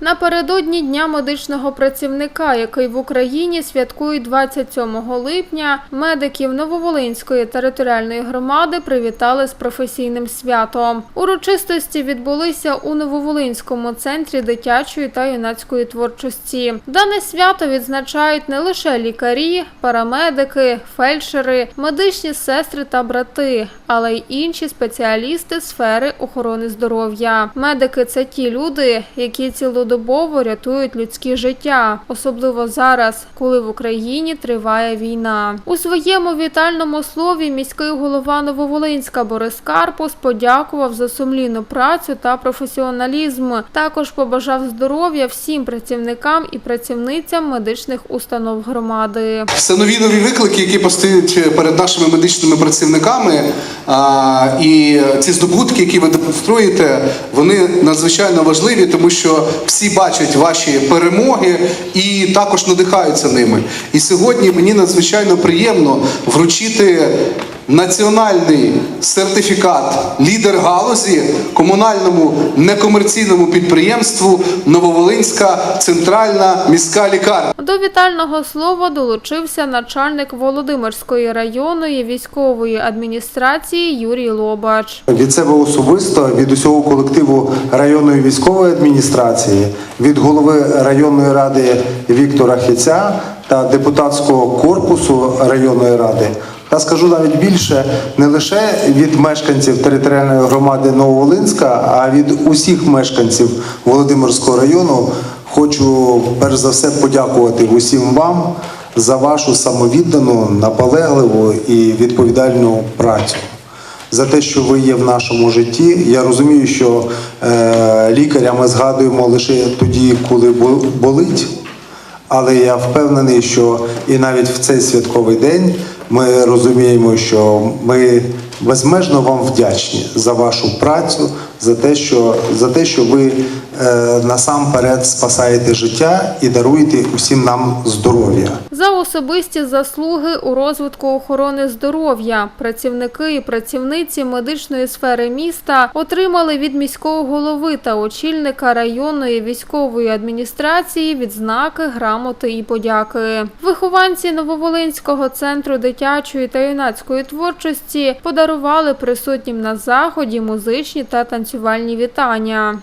Напередодні Дня медичного працівника, який в Україні святкують 27 липня, медиків Нововолинської територіальної громади привітали з професійним святом. Урочистості відбулися у Нововолинському центрі дитячої та юнацької творчості. Дане свято відзначають не лише лікарі, парамедики, фельдшери, медичні сестри та брати, але й інші спеціалісти сфери охорони здоров'я. Медики це ті люди, які цілодобово рятують людські життя, особливо зараз, коли в Україні триває війна. У своєму вітальному слові міський голова Нововолинська Борис Карпус подякував за сумлінну працю та професіоналізм. Також побажав здоров'я всім працівникам і працівницям медичних установ громади. Це нові нові виклики, які постають перед нашими медичними працівниками. І ці здобутки, які ви демонструєте, вони надзвичайно важливі, тому що всі бачать ваші перемоги і також надихаються ними. І сьогодні мені надзвичайно приємно вручити. Національний сертифікат лідер галузі комунальному некомерційному підприємству Нововолинська центральна міська лікарня. До вітального слова долучився начальник Володимирської районної військової адміністрації Юрій Лобач. Від себе особисто, від усього колективу районної військової адміністрації, від голови районної ради Віктора Хіця та депутатського корпусу районної ради. Та скажу навіть більше, не лише від мешканців територіальної громади Нововолинська, а від усіх мешканців Володимирського району хочу перш за все подякувати усім вам за вашу самовіддану, наполегливу і відповідальну працю за те, що ви є в нашому житті. Я розумію, що е, лікаря ми згадуємо лише тоді, коли бо- болить. Але я впевнений, що і навіть в цей святковий день ми розуміємо, що ми безмежно вам вдячні за вашу працю, за те, що, за те, що ви е, насамперед спасаєте життя і даруєте усім нам здоров'я. За особисті заслуги у розвитку охорони здоров'я працівники і працівниці медичної сфери міста отримали від міського голови та очільника районної військової адміністрації відзнаки, грамоти і подяки. Вихованці Нововолинського центру дитячої та юнацької творчості подарували присутнім на заході музичні та танцювальні вітання.